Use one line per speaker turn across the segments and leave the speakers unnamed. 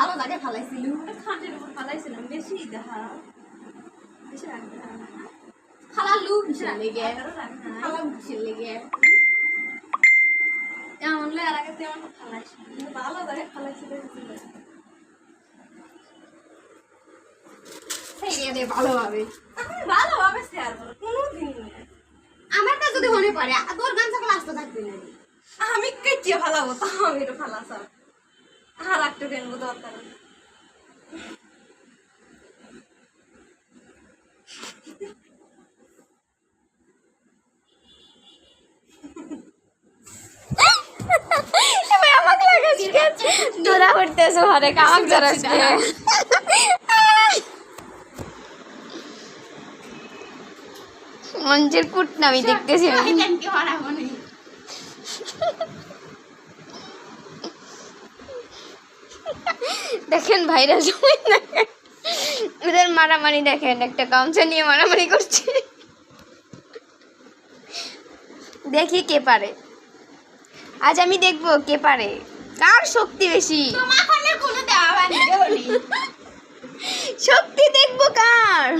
ভালো জায়গায় ফালাইছিল।
ওটা খাটের উপর ফালাইছিলাম বেশি দেখা বেশি রাখবে না।
ফালালু কিসের লেগে
এগারো রাখবে না।
ফালালু কিসের লেগে
তেমন লে আর আগে তেমন ফালাইছি ভালো জায়গায় ফালাইছিল
সেই রে ভালোভাবে।
আমি ভালোভাবে শেয়ার করো কোনো দিন
আমারটা যদি মনে পড়ে তোর গান সকল আসতে থাকবে না।
আমি কেটে ফালাবো তো আমি এটা ফালাসাম। আর একটু কেনবো দরকার
দৌড়া করতেছো হরে কামাক জড়াচ্ছে মঞ্চের কুটনা আমি। দেখতেছি আমি
কি হারা মনে
দেখেন ভাইরা সময় দেখেন। ওদের মারামারি দেখেন, একটা গামছা নিয়ে মারামারি করছে। দেখি কে পারে। আজ আমি দেখব কে পারে। কার শক্তি বেশি? শক্তি দেখব কার?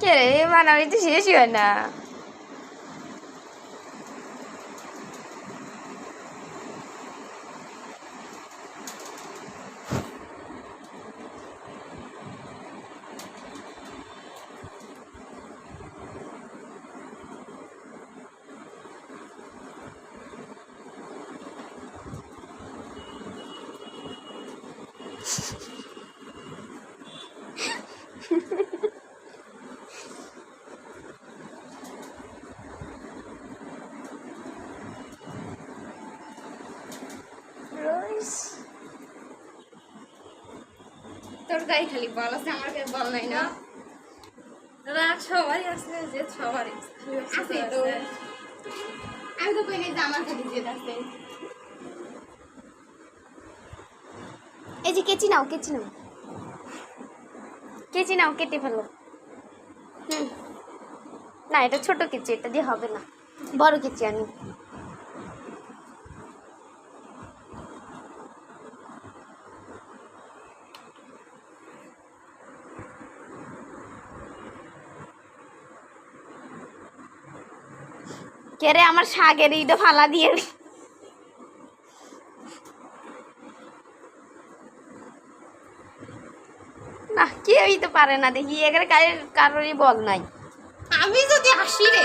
কে রে, মারামারি তো শেষই হয় না।
তোর গায়ে খালি বল আছে আমার গায়ে বল নাই না।
সবারই আছে যে সবারই
আছে। তো। আমি তো কই নাই যে আমার জেদ আছে।
এই যে কেচি নাও কেচি নাও। কেচি নাও কেটে ফেলো। হুম। না এটা ছোট কেচি এটা দিয়ে হবে না। বড় কেচি আনি। কে রে আমার শাকের ইটা ফালা দিয়ে না। কেউই তো পারে না দেখি এখানে কারোর কারোরই বল নাই।
আমি যদি হাসি রে।